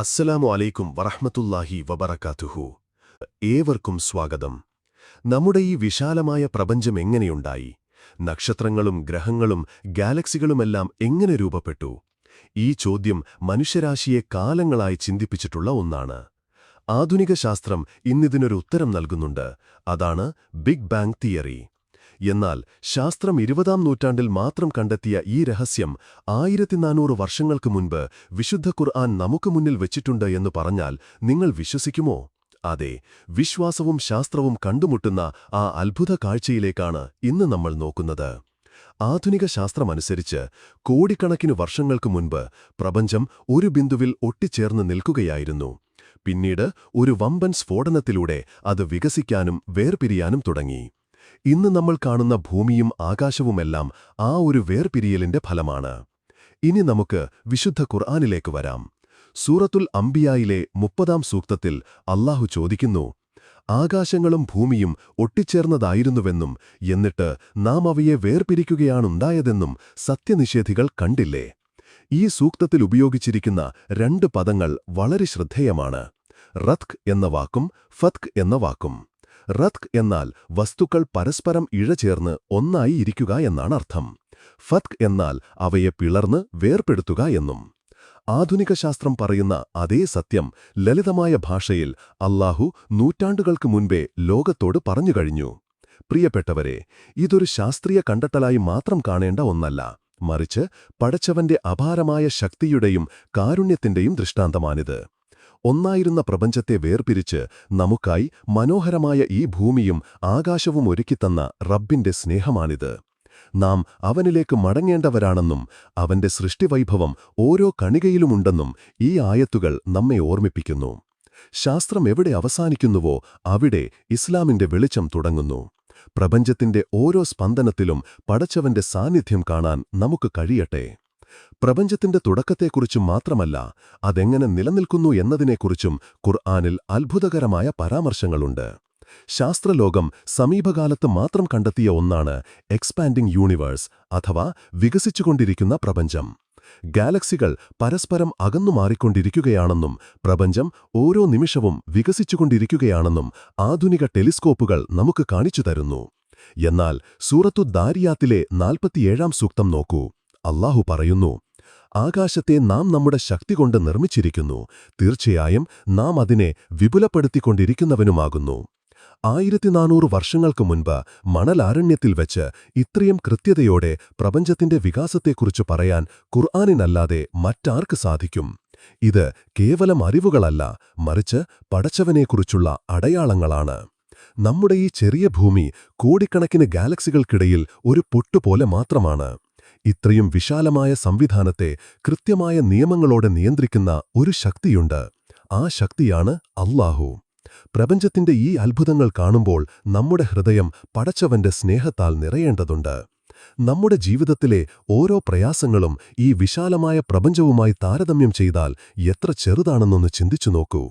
അസ്സലാമു അലൈക്കും വറഹ്മത്തുള്ളാഹി വബറക്കാത്തുഹു ഏവർക്കും സ്വാഗതം. നമ്മുടെ ഈ വിശാലമായ പ്രപഞ്ചം എങ്ങനെയുണ്ടായി? നക്ഷത്രങ്ങളും ഗ്രഹങ്ങളും ഗാലക്സികളുമെല്ലാം എങ്ങനെ രൂപപ്പെട്ടു? ഈ ചോദ്യം മനുഷ്യരാശിയെ കാലങ്ങളായി ചിന്തിപ്പിച്ചിട്ടുള്ള ഒന്നാണ്. ആധുനിക ശാസ്ത്രം ഇന്നിതിനൊരു ഉത്തരം നൽകുന്നുണ്ട്. അതാണ് ബിഗ് ബാങ് തിയറി. എന്നാൽ ശാസ്ത്രം ഇരുപതാം നൂറ്റാണ്ടിൽ മാത്രം കണ്ടെത്തിയ ഈ രഹസ്യം ആയിരത്തി നാനൂറ് വർഷങ്ങൾക്ക് മുൻപ് വിശുദ്ധ ഖുർആൻ നമുക്ക് മുന്നിൽ വെച്ചിട്ടുണ്ട് എന്ന് പറഞ്ഞാൽ നിങ്ങൾ വിശ്വസിക്കുമോ? അതെ വിശ്വാസവും ശാസ്ത്രവും കണ്ടുമുട്ടുന്ന ആ അത്ഭുത കാഴ്ചയിലേക്കാണ് ഇന്ന് നമ്മൾ നോക്കുന്നത്. ആധുനിക ശാസ്ത്രമനുസരിച്ച് കോടിക്കണക്കിനു വർഷങ്ങൾക്ക് മുൻപ് പ്രപഞ്ചം ഒരു ബിന്ദുവിൽ ഒട്ടിച്ചേർന്ന് നിൽക്കുകയായിരുന്നു. പിന്നീട് ഒരു വമ്പൻ സ്ഫോടനത്തിലൂടെ അത് വികസിക്കാനും വേർപിരിയാനും തുടങ്ങി. ഇന്ന് നമ്മൾ കാണുന്ന ഭൂമിയും ആകാശവുമെല്ലാം ആ ഒരു വേർപിരിയലിന്റെ ഫലമാണ്. ഇനി നമുക്ക് വിശുദ്ധ ഖുർആാനിലേക്ക് വരാം. സൂറത്തുൽ അംബിയായിലെ മുപ്പതാം സൂക്തത്തിൽ അല്ലാഹു ചോദിക്കുന്നു ആകാശങ്ങളും ഭൂമിയും ഒട്ടിച്ചേർന്നതായിരുന്നുവെന്നും എന്നിട്ട് നാം അവയെ വേർപിരിക്കുകയാണുണ്ടായതെന്നും സത്യനിഷേധികൾ കണ്ടില്ലേ? ഈ സൂക്തത്തിൽ ഉപയോഗിച്ചിരിക്കുന്ന രണ്ട് പദങ്ങൾ വളരെ ശ്രദ്ധേയമാണ്. റത്ക് എന്ന വാക്കും ഫത്ക് എന്ന വാക്കും. റത്ക് എന്നാൽ വസ്തുക്കൾ പരസ്പരം ഇഴചേർന്ന് ഒന്നായി ഇരിക്കുക എന്നാണ് അർത്ഥം. ഫത്ക് എന്നാൽ അവയെ പിളർന്ന് വേർപെടുത്തുക എന്നും. ആധുനിക ശാസ്ത്രം പറയുന്ന അതേ സത്യം ലളിതമായ ഭാഷയിൽ അല്ലാഹു നൂറ്റാണ്ടുകൾക്ക് മുൻപേ ലോകത്തോട് പറഞ്ഞു കഴിഞ്ഞു. പ്രിയപ്പെട്ടവരെ ഇതൊരു ശാസ്ത്രീയ കണ്ടെത്തലായി മാത്രം കാണേണ്ട ഒന്നല്ല. മറിച്ച് പടച്ചവന്റെ അപാരമായ ശക്തിയുടെയും കാരുണ്യത്തിന്റെയും ദൃഷ്ടാന്തമാണിത്. ഒന്നായിരുന്ന പ്രപഞ്ചത്തെ വേർപിരിച്ച് നമുക്കായി മനോഹരമായ ഈ ഭൂമിയും ആകാശവും ഒരുക്കിത്തന്ന റബ്ബിന്റെ സ്നേഹമാണിത്. നാം അവനിലേക്ക് മടങ്ങേണ്ടവരാണെന്നും അവന്റെ സൃഷ്ടിവൈഭവം ഓരോ കണികയിലുമുണ്ടെന്നും ഈ ആയത്തുകൾ നമ്മെ ഓർമ്മിപ്പിക്കുന്നു. ശാസ്ത്രം എവിടെ അവസാനിക്കുന്നുവോ അവിടെ ഇസ്ലാമിന്റെ വെളിച്ചം തുടങ്ങുന്നു. പ്രപഞ്ചത്തിന്റെ ഓരോ സ്പന്ദനത്തിലും പടച്ചവന്റെ സാന്നിധ്യം കാണാൻ നമുക്ക് കഴിയട്ടെ. പ്രപഞ്ചത്തിന്റെ തുടക്കത്തെക്കുറിച്ചും മാത്രമല്ല അതെങ്ങനെ നിലനിൽക്കുന്നു എന്നതിനെക്കുറിച്ചും ഖുർആാനിൽ അത്ഭുതകരമായ പരാമർശങ്ങളുണ്ട്. ശാസ്ത്രലോകം സമീപകാലത്ത് മാത്രം കണ്ടെത്തിയ ഒന്നാണ് എക്സ്പാൻഡിംഗ് യൂണിവേഴ്സ് അഥവാ വികസിച്ചുകൊണ്ടിരിക്കുന്ന പ്രപഞ്ചം. ഗാലക്സികൾ പരസ്പരം അകന്നു മാറിക്കൊണ്ടിരിക്കുകയാണെന്നും പ്രപഞ്ചം ഓരോ നിമിഷവും വികസിച്ചുകൊണ്ടിരിക്കുകയാണെന്നും ആധുനിക ടെലിസ്കോപ്പുകൾ നമുക്ക് കാണിച്ചു തരുന്നു. എന്നാൽ സൂറത്തു ദാരിയാത്തിലെ നാൽപ്പത്തിയേഴാം സൂക്തം നോക്കൂ. അല്ലാഹു പറയുന്നു ആകാശത്തെ നാം നമ്മുടെ ശക്തി കൊണ്ട് നിർമ്മിച്ചിരിക്കുന്നു. തീർച്ചയായും നാം അതിനെ വിപുലപ്പെടുത്തിക്കൊണ്ടിരിക്കുന്നവനുമാകുന്നു. ആയിരത്തി നാനൂറ് വർഷങ്ങൾക്ക് മുൻപ് മണലാരണ്യത്തിൽ വെച്ച് ഇത്രയും കൃത്യതയോടെ പ്രപഞ്ചത്തിന്റെ വികാസത്തെക്കുറിച്ച് പറയാൻ ഖുർആാനിനല്ലാതെ മറ്റാർക്ക് സാധിക്കും? ഇത് കേവലം അറിവുകളല്ല മറിച്ച് പടച്ചവനെക്കുറിച്ചുള്ള അടയാളങ്ങളാണ്. നമ്മുടെ ഈ ചെറിയ ഭൂമി കോടിക്കണക്കിന് ഗാലക്സികൾക്കിടയിൽ ഒരു പൊട്ടുപോലെ മാത്രമാണ്. ഇത്രയും വിശാലമായ സംവിധാനത്തെ കൃത്യമായ നിയമങ്ങളോടെ നിയന്ത്രിക്കുന്ന ഒരു ശക്തിയുണ്ട്. ആ ശക്തിയാണ് അള്ളാഹു പ്രപഞ്ചത്തിന്റെ ഈ അത്ഭുതങ്ങൾ കാണുമ്പോൾ നമ്മുടെ ഹൃദയം പടച്ചവന്റെ സ്നേഹത്താൽ നിറയേണ്ടതുണ്ട്. നമ്മുടെ ജീവിതത്തിലെ ഓരോ പ്രയാസങ്ങളും ഈ വിശാലമായ പ്രപഞ്ചവുമായി താരതമ്യം ചെയ്താൽ എത്ര ചെറുതാണെന്നൊന്ന് ചിന്തിച്ചു നോക്കൂ.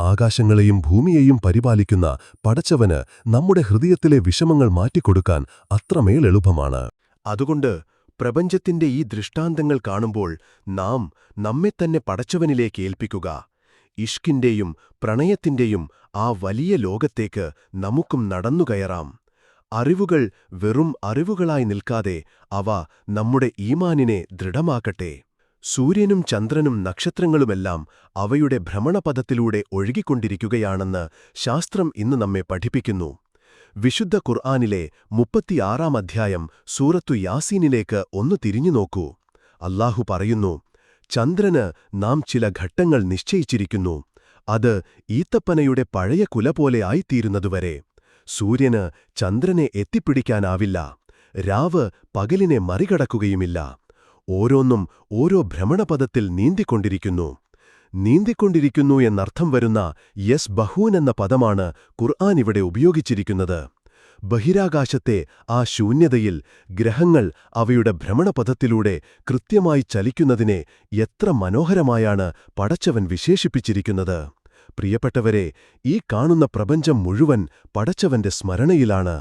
ആകാശങ്ങളെയും ഭൂമിയെയും പരിപാലിക്കുന്ന പടച്ചവന് നമ്മുടെ ഹൃദയത്തിലെ വിഷമങ്ങൾ മാറ്റിക്കൊടുക്കാൻ അത്രമേൽ എളുപ്പമാണ്. അതുകൊണ്ട് പ്രപഞ്ചത്തിന്റെ ഈ ദൃഷ്ടാന്തങ്ങൾ കാണുമ്പോൾ നാം നമ്മെത്തന്നെ പടച്ചവനിലേക്ക് ഏൽപ്പിക്കുക. ഇഷ്കിന്റെയും പ്രണയത്തിന്റെയും ആ വലിയ ലോകത്തേക്ക് നമുക്കും നടന്നുകയറാം അറിവുകൾ വെറും അറിവുകളായി നിൽക്കാതെ അവ നമ്മുടെ ഈമാനിനെ ദൃഢമാക്കട്ടെ. സൂര്യനും ചന്ദ്രനും നക്ഷത്രങ്ങളുമെല്ലാം അവയുടെ ഭ്രമണപഥത്തിലൂടെ ഒഴുകിക്കൊണ്ടിരിക്കുകയാണെന്ന് ശാസ്ത്രം ഇന്ന് നമ്മെ പഠിപ്പിക്കുന്നു. വിശുദ്ധ ഖുർആാനിലെ മുപ്പത്തിയാറാം അധ്യായം സൂറത്തു യാസീനിലേക്ക് ഒന്ന് തിരിഞ്ഞു നോക്കൂ. അല്ലാഹു പറയുന്നു ചന്ദ്രന് നാം ചില ഘട്ടങ്ങൾ നിശ്ചയിച്ചിരിക്കുന്നു. അത് ഈത്തപ്പനയുടെ പഴയ കുല പോലെ ആയിത്തീരുന്നതുവരെ. സൂര്യന് ചന്ദ്രനെ എത്തിപ്പിടിക്കാനാവില്ല. രാവ് പകലിനെ മറികടക്കുകയുമില്ല. ഓരോന്നും ഓരോ ഭ്രമണപഥത്തിൽ നീന്തിക്കൊണ്ടിരിക്കുന്നു. നീന്തിക്കൊണ്ടിരിക്കുന്നു എന്നർത്ഥം വരുന്ന യസ് ബഹൂൻ എന്ന പദമാണ് ഖുർആൻ ഇവിടെ ഉപയോഗിച്ചിരിക്കുന്നത്. ബഹിരാകാശത്തെ ആ ശൂന്യതയിൽ ഗ്രഹങ്ങൾ അവയുടെ ഭ്രമണപഥത്തിലൂടെ കൃത്യമായി ചലിക്കുന്നതിനെ എത്ര മനോഹരമായാണ് പടച്ചവൻ വിശേഷിപ്പിച്ചിരിക്കുന്നത്. പ്രിയപ്പെട്ടവരെ ഈ കാണുന്ന പ്രപഞ്ചം മുഴുവൻ പടച്ചവന്റെ സ്മരണയിലാണ്.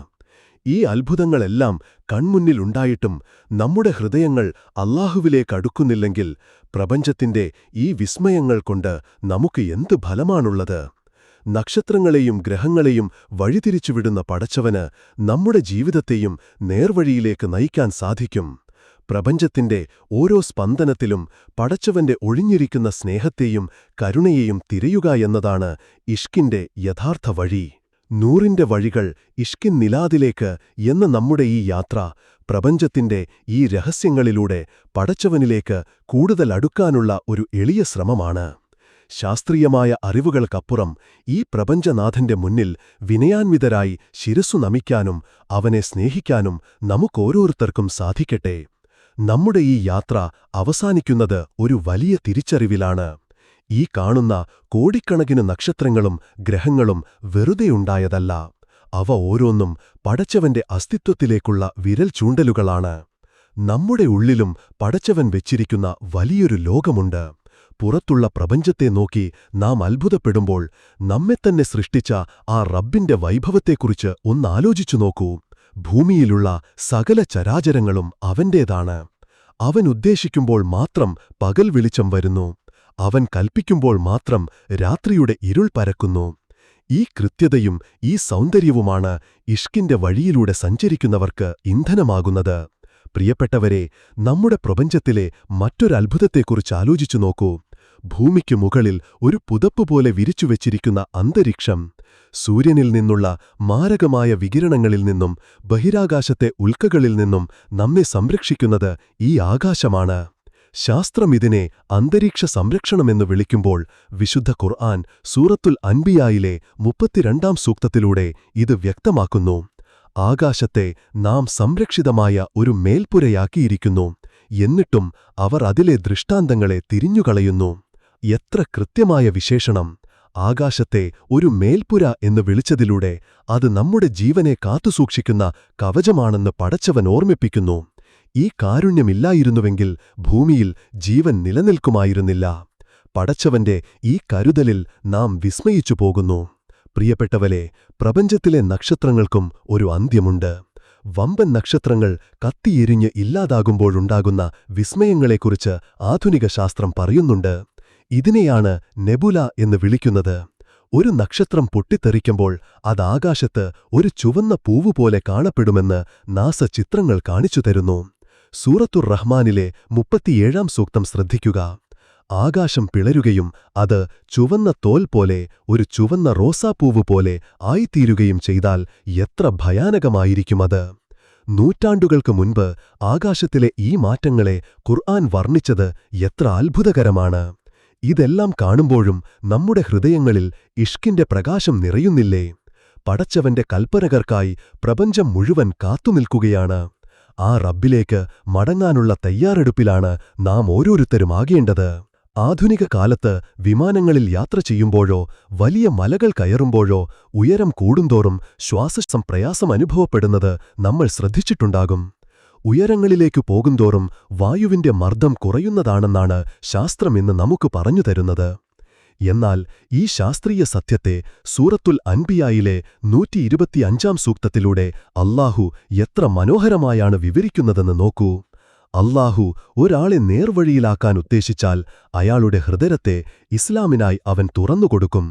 ഈ അത്ഭുതങ്ങളെല്ലാം കൺമുന്നിലുണ്ടായിട്ടും നമ്മുടെ ഹൃദയങ്ങൾ അള്ളാഹുവിലേക്കടുക്കുന്നില്ലെങ്കിൽ പ്രപഞ്ചത്തിന്റെ ഈ വിസ്മയങ്ങൾ കൊണ്ട് നമുക്ക് എന്ത് ഫലമാണുള്ളത്? നക്ഷത്രങ്ങളെയും ഗ്രഹങ്ങളെയും വഴിതിരിച്ചുവിടുന്ന പടച്ചവന് നമ്മുടെ ജീവിതത്തെയും നേർവഴിയിലേക്ക് നയിക്കാൻ സാധിക്കും. പ്രപഞ്ചത്തിന്റെ ഓരോ സ്പന്ദനത്തിലും പടച്ചവന്റെ ഒഴിഞ്ഞിരിക്കുന്ന സ്നേഹത്തെയും കരുണയെയും തിരയുക എന്നതാണ് ഇഷ്കിന്റെ യഥാർത്ഥ വഴി. നൂറിന്റെ വഴികൾ ഇഷ്കിൻ നിലാദിലേക്ക് എന്ന നമ്മുടെ ഈ യാത്ര പ്രപഞ്ചത്തിന്റെ ഈ രഹസ്യങ്ങളിലൂടെ പടച്ചവനിലേക്ക് കൂടുതൽ അടുക്കാനുള്ള ഒരു എളിയ ശ്രമമാണ്. ശാസ്ത്രീയമായ അറിവുകൾക്കപ്പുറം ഈ പ്രപഞ്ചനാഥന്റെ മുന്നിൽ വിനയാൻവിതരായി ശിരസു നമിക്കാനും അവനെ സ്നേഹിക്കാനും നമുക്കോരോരുത്തർക്കും സാധിക്കട്ടെ. നമ്മുടെ ഈ യാത്ര അവസാനിക്കുന്നത് ഒരു വലിയ തിരിച്ചറിവിലാണ്. ഈ കാണുന്ന കോടിക്കണക്കിന് നക്ഷത്രങ്ങളും ഗ്രഹങ്ങളും വെറുതെയുണ്ടായതല്ല. അവ ഓരോന്നും പടച്ചവന്റെ അസ്തിത്വത്തിലേക്കുള്ള വിരൽ ചൂണ്ടലുകളാണ്. നമ്മുടെ ഉള്ളിലും പടച്ചവൻ വെച്ചിരിക്കുന്ന വലിയൊരു ലോകമുണ്ട്. പുറത്തുള്ള പ്രപഞ്ചത്തെ നോക്കി നാം അത്ഭുതപ്പെടുമ്പോൾ നമ്മെത്തന്നെ സൃഷ്ടിച്ച ആ റബ്ബിന്റെ വൈഭവത്തെക്കുറിച്ച് ഒന്നാലോചിച്ചു നോക്കൂ. ഭൂമിയിലുള്ള സകല ചരാചരങ്ങളും അവന്റേതാണ്. അവൻ ഉദ്ദേശിക്കുമ്പോൾ മാത്രം പകൽ വെളിച്ചം വരുന്നു. അവൻ കൽപ്പിക്കുമ്പോൾ മാത്രം രാത്രിയുടെ ഇരുൾ പരക്കുന്നു. ഈ കൃത്യതയും ഈ സൗന്ദര്യവുമാണ് ഇഷ്കിന്റെ വഴിയിലൂടെ സഞ്ചരിക്കുന്നവർക്ക് ഇന്ധനമാകുന്നത്. പ്രിയപ്പെട്ടവരെ നമ്മുടെ പ്രപഞ്ചത്തിലെ മറ്റൊരത്ഭുതത്തെക്കുറിച്ച് ആലോചിച്ചു നോക്കൂ. ഭൂമിക്കു മുകളിൽ ഒരു പുതപ്പ് പുതപ്പുപോലെ വിരിച്ചുവെച്ചിരിക്കുന്ന അന്തരീക്ഷം. സൂര്യനിൽ നിന്നുള്ള മാരകമായ വികിരണങ്ങളിൽ നിന്നും ബഹിരാകാശത്തെ ഉൽക്കകളിൽ നിന്നും നമ്മെ സംരക്ഷിക്കുന്നത് ഈ ആകാശമാണ്. ശാസ്ത്രം ഇതിനെ അന്തരീക്ഷ സംരക്ഷണമെന്ന് വിളിക്കുമ്പോൾ വിശുദ്ധ ഖുർആൻ സൂറത്തുൽ അൻബിയായിലെ മുപ്പത്തിരണ്ടാം സൂക്തത്തിലൂടെ ഇത് വ്യക്തമാക്കുന്നു. ആകാശത്തെ നാം സംരക്ഷിതമായ ഒരു മേൽപ്പുരയാക്കിയിരിക്കുന്നു. എന്നിട്ടും അവർ അതിലെ ദൃഷ്ടാന്തങ്ങളെ തിരിഞ്ഞുകളയുന്നു. എത്ര കൃത്യമായ വിശേഷണം. ആകാശത്തെ ഒരു മേൽപ്പുര എന്ന് വിളിച്ചതിലൂടെ അത് നമ്മുടെ ജീവനെ കാത്തുസൂക്ഷിക്കുന്ന കവചമാണെന്ന് പടച്ചവൻ ഓർമ്മിപ്പിക്കുന്നു. ഈ കാരുണ്യമില്ലായിരുന്നുവെങ്കിൽ ഭൂമിയിൽ ജീവൻ നിലനിൽക്കുമായിരുന്നില്ല. പടച്ചവന്റെ ഈ കരുതലിൽ നാം വിസ്മയിച്ചു പോകുന്നു. പ്രിയപ്പെട്ടവരെ പ്രപഞ്ചത്തിലെ നക്ഷത്രങ്ങൾക്കും ഒരു അന്ത്യമുണ്ട്. വമ്പൻ നക്ഷത്രങ്ങൾ കത്തിയെരിഞ്ഞ് ഇല്ലാതാകുമ്പോഴുണ്ടാകുന്ന വിസ്മയങ്ങളെക്കുറിച്ച് ആധുനിക ശാസ്ത്രം പറയുന്നുണ്ട്. ഇതിനെയാണ് നെബുല എന്ന് വിളിക്കുന്നത്. ഒരു നക്ഷത്രം പൊട്ടിത്തെറിക്കുമ്പോൾ അതാകാശത്ത് ഒരു ചുവന്ന പൂവ് പോലെ കാണപ്പെടുമെന്ന് നാസ ചിത്രങ്ങൾ കാണിച്ചു തരുന്നു. സൂറത്തുർ റഹ്മാനിലെ മുപ്പത്തിയേഴാം സൂക്തം ശ്രദ്ധിക്കുക. ആകാശം പിളരുകയും അത് ചുവന്ന തോൽ പോലെ ഒരു ചുവന്ന റോസാപ്പൂവ് പോലെ ആയിത്തീരുകയും ചെയ്താൽ എത്ര ഭയാനകമായിരിക്കുമത് നൂറ്റാണ്ടുകൾക്ക് മുൻപ് ആകാശത്തിലെ ഈ മാറ്റങ്ങളെ ഖുർആൻ വർണിച്ചത് എത്ര അത്ഭുതകരമാണ്. ഇതെല്ലാം കാണുമ്പോഴും നമ്മുടെ ഹൃദയങ്ങളിൽ ഇഷ്കിന്റെ പ്രകാശം നിറയുന്നില്ലേ? പടച്ചവന്റെ കൽപ്പനകർക്കായി പ്രപഞ്ചം മുഴുവൻ കാത്തുനിൽക്കുകയാണ്. ആ റബ്ബിലേക്ക് മടങ്ങാനുള്ള തയ്യാറെടുപ്പിലാണ് നാം ഓരോരുത്തരും ആകേണ്ടത്. ആധുനിക കാലത്ത് വിമാനങ്ങളിൽ യാത്ര ചെയ്യുമ്പോഴോ വലിയ മലകൾ കയറുമ്പോഴോ ഉയരം കൂടുന്തോറും ശ്വാസം പ്രയാസം അനുഭവപ്പെടുന്നത് നമ്മൾ ശ്രദ്ധിച്ചിട്ടുണ്ടാകും. ഉയരങ്ങളിലേക്കു പോകുന്തോറും വായുവിന്റെ മർദ്ദം കുറയുന്നതാണെന്നാണ് ശാസ്ത്രം ഇന്ന് നമുക്ക് പറഞ്ഞു തരുന്നത്. എന്നാൽ ഈ ശാസ്ത്രീയ സത്യത്തെ സൂറത്തുൽ അൻബിയായിലെ നൂറ്റി ഇരുപത്തിയഞ്ചാം സൂക്തത്തിലൂടെ അല്ലാഹു എത്ര മനോഹരമായാണ് വിവരിക്കുന്നതെന്ന് നോക്കൂ. അല്ലാഹു ഒരാളെ നേർവഴിയിലാക്കാൻ ഉദ്ദേശിച്ചാൽ അയാളുടെ ഹൃദയത്തെ ഇസ്ലാമിനായി അവൻ തുറന്നുകൊടുക്കും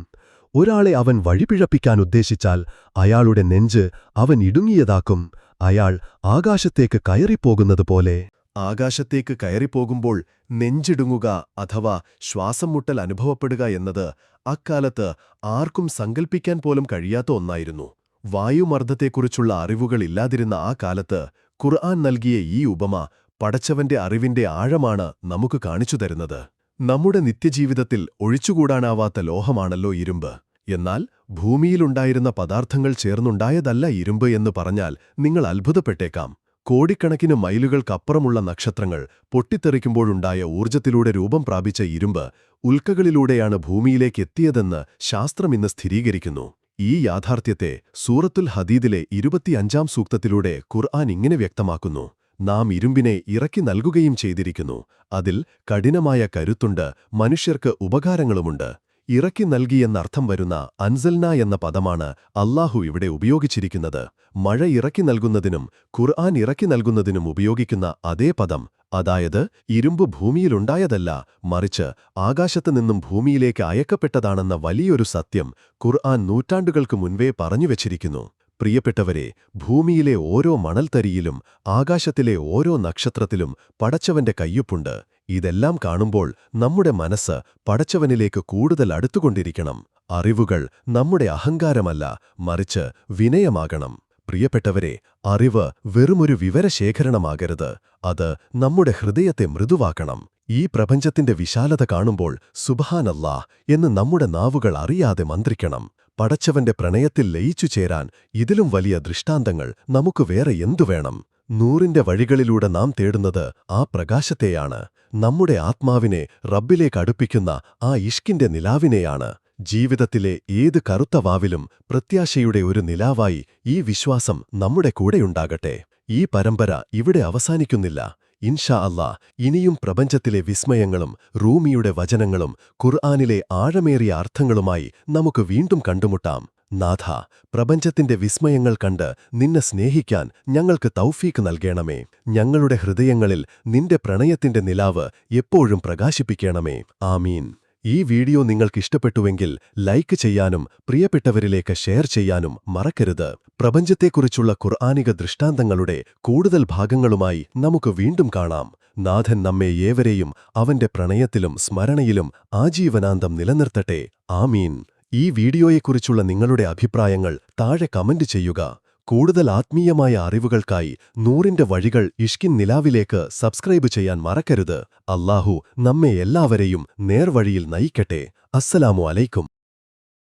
ഒരാളെ അവൻ വഴിപിഴപ്പിക്കാൻ ഉദ്ദേശിച്ചാൽ അയാളുടെ നെഞ്ച് അവൻ ഇടുങ്ങിയതാക്കും. അയാൾ ആകാശത്തേക്ക് കയറിപ്പോകുന്നതുപോലെ ആകാശത്തേക്ക് കയറിപ്പോകുമ്പോൾ നെഞ്ചിടുങ്ങുക അഥവാ ശ്വാസം മുട്ടൽ അനുഭവപ്പെടുക എന്നത് അക്കാലത്ത് ആർക്കും സങ്കൽപ്പിക്കാൻ പോലും കഴിയാത്ത ഒന്നായിരുന്നു. വായുമർദ്ദത്തെക്കുറിച്ചുള്ള അറിവുകൾ ഇല്ലാതിരുന്ന ആ കാലത്ത് ഖുർആൻ നൽകിയ ഈ ഉപമ പടച്ചവന്റെ അറിവിന്റെ ആഴമാണ് നമുക്ക് കാണിച്ചു തരുന്നത്. നമ്മുടെ നിത്യജീവിതത്തിൽ ഒഴിച്ചുകൂടാനാവാത്ത ലോഹമാണല്ലോ ഇരുമ്പ്. എന്നാൽ ഭൂമിയിലുണ്ടായിരുന്ന പദാർത്ഥങ്ങൾ ചേർന്നുണ്ടായതല്ല ഇരുമ്പ് എന്ന് പറഞ്ഞാൽ നിങ്ങൾ അത്ഭുതപ്പെട്ടേക്കാം. കോടിക്കണക്കിന് മൈലുകൾക്കപ്പുറമുള്ള നക്ഷത്രങ്ങൾ പൊട്ടിത്തെറിക്കുമ്പോഴുണ്ടായ ഊർജത്തിലൂടെ രൂപം പ്രാപിച്ച ഇരുമ്പ് ഉൽക്കകളിലൂടെയാണ് ഭൂമിയിലേക്ക് എത്തിയതെന്ന് ശാസ്ത്രം ഇന്ന് സ്ഥിരീകരിക്കുന്നു. ഈ യാഥാർത്ഥ്യത്തെ സൂറത്തുൽ ഹദീദിലെ ഇരുപത്തിയഞ്ചാം സൂക്തത്തിലൂടെ ഖുർആൻ ഇങ്ങനെ വ്യക്തമാക്കുന്നു. നാം ഇരുമ്പിനെ ഇറക്കി നൽകുകയും ചെയ്തിരിക്കുന്നു. അതിൽ കഠിനമായ കരുത്തുണ്ട് മനുഷ്യർക്ക് ഉപകാരങ്ങളുമുണ്ട്. ഇറക്കി നൽകിയെന്നർത്ഥം വരുന്ന അൻസൽന എന്ന പദമാണ് അല്ലാഹു ഇവിടെ ഉപയോഗിച്ചിരിക്കുന്നത്. മഴ ഇറക്കി നൽകുന്നതിനും ഖുർആൻ ഇറക്കി നൽകുന്നതിനും ഉപയോഗിക്കുന്ന അതേ പദം അതായത് ഇരുമ്പ് ഭൂമിയിലുണ്ടായതല്ല മറിച്ച് ആകാശത്തു നിന്നും ഭൂമിയിലേക്ക് അയക്കപ്പെട്ടതാണെന്ന വലിയൊരു സത്യം ഖുർആൻ നൂറ്റാണ്ടുകൾക്ക് മുൻപേ പറഞ്ഞുവച്ചിരിക്കുന്നു പ്രിയപ്പെട്ടവരെ ഭൂമിയിലെ ഓരോ മണൽത്തരിയിലും ആകാശത്തിലെ ഓരോ നക്ഷത്രത്തിലും പടച്ചവന്റെ കയ്യൊപ്പുണ്ട്. ഇതെല്ലാം കാണുമ്പോൾ നമ്മുടെ മനസ്സ് പടച്ചവനിലേക്ക് കൂടുതൽ അടുത്തുകൊണ്ടിരിക്കണം. അറിവുകൾ നമ്മുടെ അഹങ്കാരമല്ല മറിച്ച് വിനയമാകണം. പ്രിയപ്പെട്ടവരെ അറിവ് വെറുമൊരു വിവരശേഖരണമാകരുത്. അത് നമ്മുടെ ഹൃദയത്തെ മൃദുവാക്കണം. ഈ പ്രപഞ്ചത്തിന്റെ വിശാലത കാണുമ്പോൾ സുബഹാനല്ലാ എന്ന് നമ്മുടെ നാവുകൾ അറിയാതെ മന്ത്രിക്കണം. പടച്ചവന്റെ പ്രണയത്തിൽ ലയിച്ചു ചേരാൻ ഇതിലും വലിയ ദൃഷ്ടാന്തങ്ങൾ നമുക്ക് വേറെ എന്തു വേണം? നൂറിന്റെ വഴികളിലൂടെ നാം തേടുന്നത് ആ പ്രകാശത്തെയാണ്. നമ്മുടെ ആത്മാവിനെ റബ്ബിലേക്ക് അടുപ്പിക്കുന്ന ആ ഇഷ്കിന്റെ നിലാവിനെയാണ് ജീവിതത്തിലെ ഏത് കറുത്ത വാവിലും പ്രത്യാശയുടെ ഒരു നിലാവായി ഈ വിശ്വാസം നമ്മുടെ കൂടെയുണ്ടാകട്ടെ ഈ പരമ്പര ഇവിടെ അവസാനിക്കുന്നില്ല. ഇൻഷാ അല്ലാ ഇനിയും പ്രപഞ്ചത്തിലെ വിസ്മയങ്ങളും റൂമിയുടെ വചനങ്ങളും ഖുർആാനിലെ ആഴമേറിയ അർത്ഥങ്ങളുമായി നമുക്ക് വീണ്ടും കണ്ടുമുട്ടാം. നാഥ പ്രപഞ്ചത്തിന്റെ വിസ്മയങ്ങൾ കണ്ട് നിന്നെ സ്നേഹിക്കാൻ ഞങ്ങൾക്ക് തൗഫീക്ക് നൽകേണമേ. ഞങ്ങളുടെ ഹൃദയങ്ങളിൽ നിന്റെ പ്രണയത്തിന്റെ നിലാവ് എപ്പോഴും പ്രകാശിപ്പിക്കണമേ. ആമീൻ. ഈ വീഡിയോ നിങ്ങൾക്കിഷ്ടപ്പെട്ടുവെങ്കിൽ ലൈക്ക് ചെയ്യാനും പ്രിയപ്പെട്ടവരിലേക്ക് ഷെയർ ചെയ്യാനും മറക്കരുത്. പ്രപഞ്ചത്തെക്കുറിച്ചുള്ള ഖുർആാനിക ദൃഷ്ടാന്തങ്ങളുടെ കൂടുതൽ ഭാഗങ്ങളുമായി നമുക്ക് വീണ്ടും കാണാം. നാഥൻ നമ്മെ ഏവരെയും അവന്റെ പ്രണയത്തിലും സ്മരണയിലും ആജീവനാന്തം നിലനിർത്തട്ടെ. ആമീൻ. ഈ വീഡിയോയെക്കുറിച്ചുള്ള നിങ്ങളുടെ അഭിപ്രായങ്ങൾ താഴെ കമന്റ് ചെയ്യുക. കൂടുതൽ ആത്മീയമായ അറിവുകൾക്കായി നൂറിന്റെ വഴികൾ ഇഷ്കിൻ നിലാവിലേക്ക് സബ്സ്ക്രൈബ് ചെയ്യാൻ മറക്കരുത്. അല്ലാഹു നമ്മെ എല്ലാവരെയും നേർവഴിയിൽ നയിക്കട്ടെ. അസ്സലാമു അലൈക്കും.